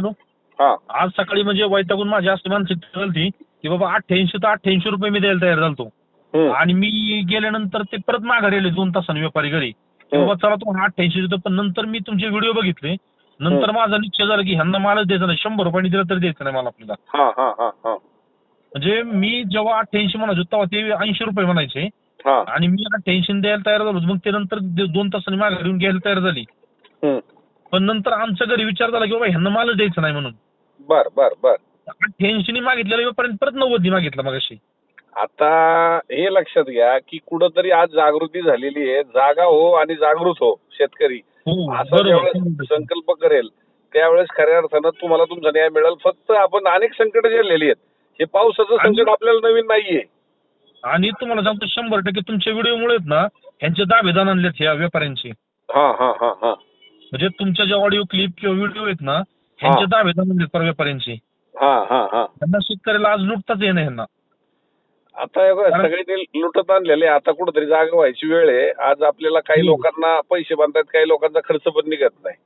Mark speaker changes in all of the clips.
Speaker 1: Hello?
Speaker 2: हा.
Speaker 1: आज सकाळी म्हणजे वैतागून माझी अशी मानसिकता झाली की बाबा अठ्ठ्याऐंशी तर अठ्ठ्याऐंशी रुपये मी द्यायला तयार झालतो. आणि मी गेल्यानंतर ते परत माघारी आले दोन तासांनी व्यापारी घरी. बाबा चला तुम्हाला अठ्ठ्याऐंशी देतो पण नंतर मी तुमचे व्हिडिओ बघितले. नंतर माझा निश्चय झाला की ह्यांना मालच द्यायचा नाही. शंभर रुपयांनी दिलं तरी द्यायचं नाही मला आपल्याला. म्हणजे मी जेव्हा अठ्ठ्याऐंशी म्हणायचो तेव्हा ते ऐंशी रुपये म्हणायचे. आणि मी अठ्ठ्याऐंशी द्यायला तयार झालो. मग ते नंतर दोन तासांनी माघारी येऊन घ्यायला तयार झाली. पण नंतर आमच्या घरी विचार झाला की बाबा ह्यांना मालच द्यायचं नाही म्हणून.
Speaker 2: बर बर बर.
Speaker 1: अठ्ठ्याऐंशी मागितलेलं व्यापाऱ्यांनी परत नव्वदनी मागितलं मग अशी
Speaker 2: आता हे लक्षात घ्या की कुठंतरी आज जागृती झालेली आहे. जागा हो आणि जागृत हो शेतकरी.
Speaker 1: हो
Speaker 2: असा ज्यावेळेस संकल्प करेल त्यावेळेस खऱ्या अर्थानं तुम्हाला तुमचा न्याय मिळेल. फक्त आपण अनेक संकट झेललेली आहेत. हे पावसाचं
Speaker 1: आणि-
Speaker 2: संकट आपल्याला नवीन नाहीये.
Speaker 1: आणि तुम्हाला सांगतो शंभर टक्के तुमच्या व्हिडिओमुळे ना ह्यांचे दावेदान आणलेत ह्या व्यापाऱ्यांचे.
Speaker 2: हा हा हा हा.
Speaker 1: म्हणजे तुमच्या ज्या ऑडिओ क्लिप किंवा व्हिडिओ आहेत ना ह्यांचे दावेदान आणलेत पर व्यापाऱ्यांचे
Speaker 2: हा हा हा.
Speaker 1: त्यांना शेतकऱ्याला आज लुटताच येणं ह्यांना.
Speaker 2: आता हे सगळे ते लुटत आणलेले आता कुठेतरी जागा व्हायची वेळ आहे. आज आपल्याला काही
Speaker 1: हम्म.
Speaker 2: लोकांना पैसे बांधतात काही लोकांचा खर्च पण निघत नाही.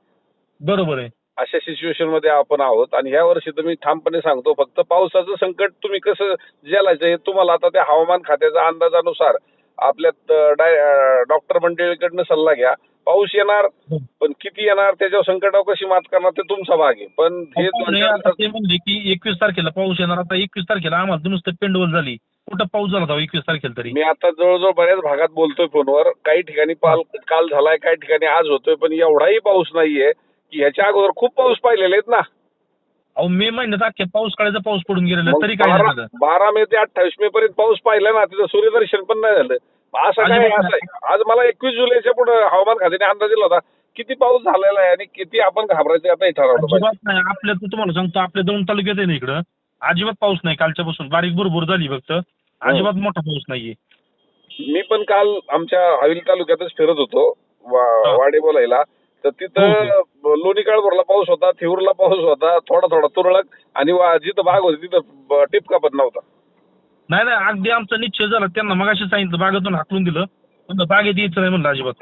Speaker 1: बरोबर आहे.
Speaker 2: अशा सिच्युएशनमध्ये आपण आहोत. आणि ह्या वर्षी तर मी ठामपणे सांगतो फक्त पावसाचं संकट तुम्ही कसं झेलायचं हे तुम्हाला आता त्या हवामान खात्याच्या अंदाजानुसार आपल्या डॉक्टर मंडळीकडनं सल्ला घ्या. पाऊस येणार
Speaker 1: हो.
Speaker 2: पण किती येणार त्याच्यावर संकटावर कशी मात करणार ते तुमचा भाग आहे. पण हे
Speaker 1: नाही, आता ते म्हणले की एकवीस तारखेला पाऊस येणार आता एकवीस तारखेला आम्हाला तर नुसतं पेंडवल झाली. कुठं पाऊस झाला होता एकवीस तारखेला तरी?
Speaker 2: मी आता जवळजवळ बऱ्याच भागात बोलतोय फोनवर. काही ठिकाणी पाल काल झालाय काही ठिकाणी आज होतोय पण एवढाही पाऊस नाहीये की ह्याच्या अगोदर खूप पाऊस पाहिलेले आहेत ना.
Speaker 1: अहो मे महिन्यात अख्ख्या पाऊस काळाचा पाऊस पडून गेलेला
Speaker 2: मग
Speaker 1: तरी काय नाही
Speaker 2: बारा
Speaker 1: झालं?
Speaker 2: बारा मे ते अठ्ठावीस मे पर्यंत पाऊस पाहिला ना तिथं सूर्यदर्शन पण नाही झालं. असं काय असं. आज मला एकवीस जुलैच्या पुढे हवामान खात्याने अंदाज दिला होता. किती पाऊस झालेला आहे आणि किती आपण घाबरायचं आता हे ठरवलं पाहिजे
Speaker 1: अजिबात नाही. आपल्या तर तुम्हाला सांगतो आपल्या दोन तालुक्यात आहे ना इकडं. अजिबात पाऊस नाही कालच्या पासून बारीक भरभर झाली फक्त. अजिबात मोठा पाऊस नाहीये.
Speaker 2: मी पण काल आमच्या हवेली तालुक्यातच फिरत होतो वा-
Speaker 1: हा.
Speaker 2: वाडे बोलायला. तर तिथं लोणीकाळ भरला पाऊस होता थिवरला पाऊस होता थोडा थोडा तुरळक आणि वा- जिथं बाग होती तिथं ब- टिपका पण नव्हता.
Speaker 1: नाही नाही अगदी आमचा निश्चय झाला. त्यांना मगाशी सांगितलं बागेतून हाकलून दिलं. म्हणलं बागेत यायचं नाही म्हणलं अजिबात.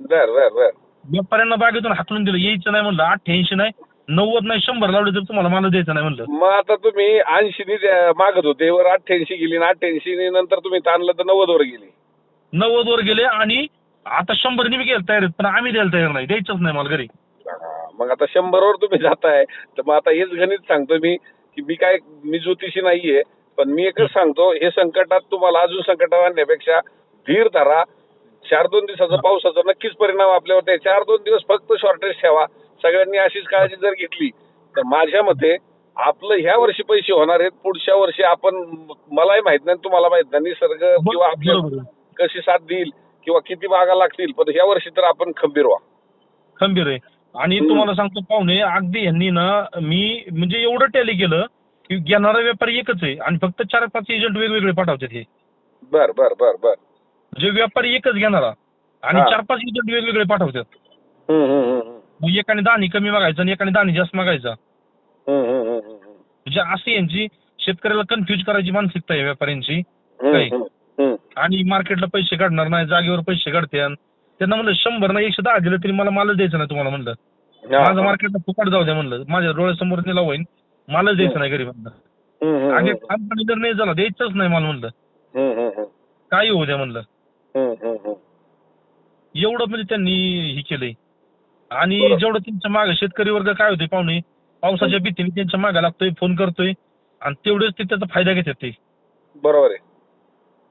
Speaker 2: बर बर बर.
Speaker 1: व्यापाऱ्यांना बागेतून हाकलून दिलं. यायचं नाही म्हणलं. अठ्ठ्याऐंशी नाही नव्वद नाही शंभर लावले तर तुम्हाला मला द्यायचं नाही म्हणलं.
Speaker 2: मग आता तुम्ही ऐंशी मागत होते. वर अठ्ठ्याऐंशी गेली आणि अठ्ठ्याऐंशी नंतर तुम्ही ताणलं तर नव्वद वर गेली.
Speaker 1: नव्वद वर गेले आणि आता शंभरनी बी गेलं तयार आहेत, पण आम्ही द्यायला तयार नाही. द्यायचंच नाही मला घरी.
Speaker 2: मग आता शंभरवर तुम्ही जाताय. तर मग आता हेच गणित सांगतो मी की मी काय मी ज्योतिषी नाहीये. पण मी एकच सांगतो हे संकटात तुम्हाला अजून संकटात आणण्यापेक्षा धीर धरा. चार दोन दिवसाचा पावसाचा नक्कीच परिणाम आपल्यावर चार दोन दिवस फक्त शॉर्टेज ठेवा. सगळ्यांनी अशीच काळजी जर घेतली तर माझ्या मते आपलं ह्या वर्षी पैसे होणार आहेत पुढच्या वर्षी आपण मलाही माहीत नाही तुम्हाला माहीत नाही निसर्ग किंवा आपल्या. कशी साथ देईल किंवा किती बागा लागतील पण ह्या वर्षी तर आपण खंबीर व्हा.
Speaker 1: खंबीर आहे. आणि. तुम्हाला सांगतो पाहुणे अगदी यांनी ना मी म्हणजे एवढं टॅली केलं घेणारा व्यापारी एकच आहे आणि फक्त चार पाच एजंट वेगवेगळे पाठवतात हे
Speaker 2: बर बर बर बर
Speaker 1: म्हणजे व्यापारी एकच घेणारा आणि
Speaker 2: हा.
Speaker 1: चार पाच एजंट वेगवेगळे पाठवतात
Speaker 2: हम्म, हम्म, हम्म, हम्म.
Speaker 1: मग एकाने दाणी कमी मागायचा आणि एकाने दाणी जास्त मागायचा
Speaker 2: हम्म, हम्म, हम्म, हम्म.
Speaker 1: म्हणजे अशी यांची शेतकऱ्याला कन्फ्युज करायची मानसिकता आहे व्यापाऱ्यांची
Speaker 2: हम्म,
Speaker 1: काही.
Speaker 2: हम्म, हम्म.
Speaker 1: आणि मार्केटला पैसे काढणार नाही जागेवर पैसे काढते त्यांना म्हणलं शंभर ना एकशे दहा दिलं तरी मला मालच द्यायचं नाही तुम्हाला म्हणलं
Speaker 2: हा,
Speaker 1: माझं
Speaker 2: हा.
Speaker 1: मार्केटला फुकट जाऊ द्या म्हणलं माझ्या डोळ्यासमोर निला होईन मालच द्यायचं नाही घरी म्हणलं
Speaker 2: हम्म, हम्म,
Speaker 1: आणि. कंपनी जर नाही झाला द्यायचंच नाही मला म्हणलं. काही होऊ द्या म्हणलं. एवढं म्हणजे त्यांनी हे केलंय. आणि. जेवढं त्यांच्या मागे शेतकरी वर्ग काय होते पाहुणे पावसाच्या भीतीने त्यांच्या मागे लागतोय फोन करतोय आणि तेवढेच ते त्याचा फायदा घेतात ते.
Speaker 2: बरोबर आहे.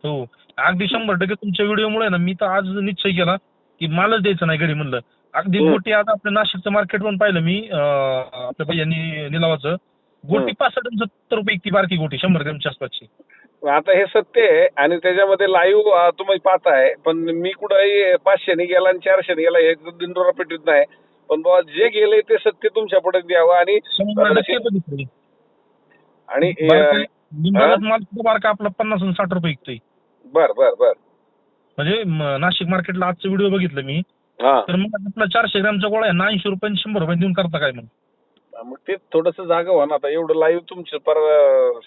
Speaker 1: हो. अगदी शंभर टक्के तुमच्या व्हिडिओमुळे ना मी तर आज निश्चय केला की मालच द्यायचं नाही घरी म्हणलं. अगदी. गोटी आता आपल्या नाशिकचं मार्केट पण पाहिलं मी आपल्या भैयांनी निलावाचं. गोटी. पासष्ट आणि सत्तर रुपये ती बारकी गोटी शंभर ग्रॅमच्या आसपासची.
Speaker 2: आता हे सत्य आहे आणि त्याच्यामध्ये लाईव्ह तुम्ही पाहताय पण मी कुठंही पाचशेने गेला आणि चारशेने गेला हे दिंडोरा पेटीत नाही. पण बाबा जे गेले ते सत्य तुमच्यापुढे द्यावं आणि आणि
Speaker 1: बारका- आपला पन्नास साठ रुपये विकतोय.
Speaker 2: बर बर बर.
Speaker 1: म्हणजे नाशिक मार्केटला आजचं व्हिडिओ बघितलं मी.
Speaker 2: हा.
Speaker 1: तर मग आपला चारशे ग्रॅमचा गोळा आहे ना ऐंशी रुपये शंभर रुपये देऊन करता काय मग?
Speaker 2: मग ते थोडस जागा व्हा ना आता. एवढं लाईव्ह तुमची पर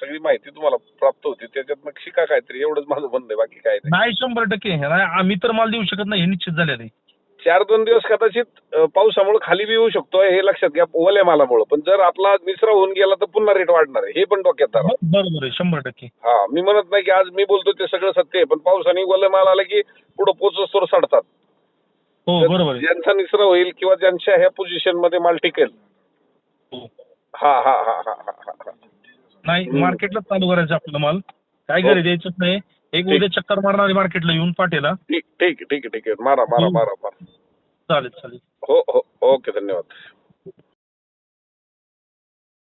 Speaker 2: सगळी माहिती तुम्हाला प्राप्त होती. त्याच्यात मग शिका काहीतरी. एवढंच माझं म्हणणं आहे. बाकी काय नाही.
Speaker 1: नाही शंभर टक्के. नाही आम्ही तर माल देऊ शकत नाही. हे निश्चित झालेलं आहे.
Speaker 2: चार दोन दिवस कदाचित अं, पावसामुळे खाली बी येऊ शकतो हे लक्षात घ्या ओल्या मालामुळे. पण जर आपला निचरा होऊन गेला तर पुन्हा रेट वाढणार आहे. हे पण डोक्यात धरा.
Speaker 1: ब- बरोबर आहे. शंभर टक्के.
Speaker 2: हा मी म्हणत नाही की आज मी बोलतो ते सगळं सत्य आहे. पण पावसाने ओल्या माल आला की पुढे पोचस्तोर सडतात.
Speaker 1: हो बरोबर आहे.
Speaker 2: ज्यांचा निचरा होईल किंवा ज्यांच्या ह्या पोझिशनमध्ये माल टिकेल
Speaker 1: हो.
Speaker 2: हा हा हा हा हा हा हा
Speaker 1: नाही. मार्केटला चालू करायचं आपलं माल काय
Speaker 2: हो.
Speaker 1: घरी द्यायचंच नाही एक. उद्या चक्कर मारणारी मार्केटला येऊन पाठेला
Speaker 2: ठीक ठीक ठीक आहे ठीक आहे मारा मारा. मारा मारा
Speaker 1: चालेल चालेल
Speaker 2: हो हो ओके धन्यवाद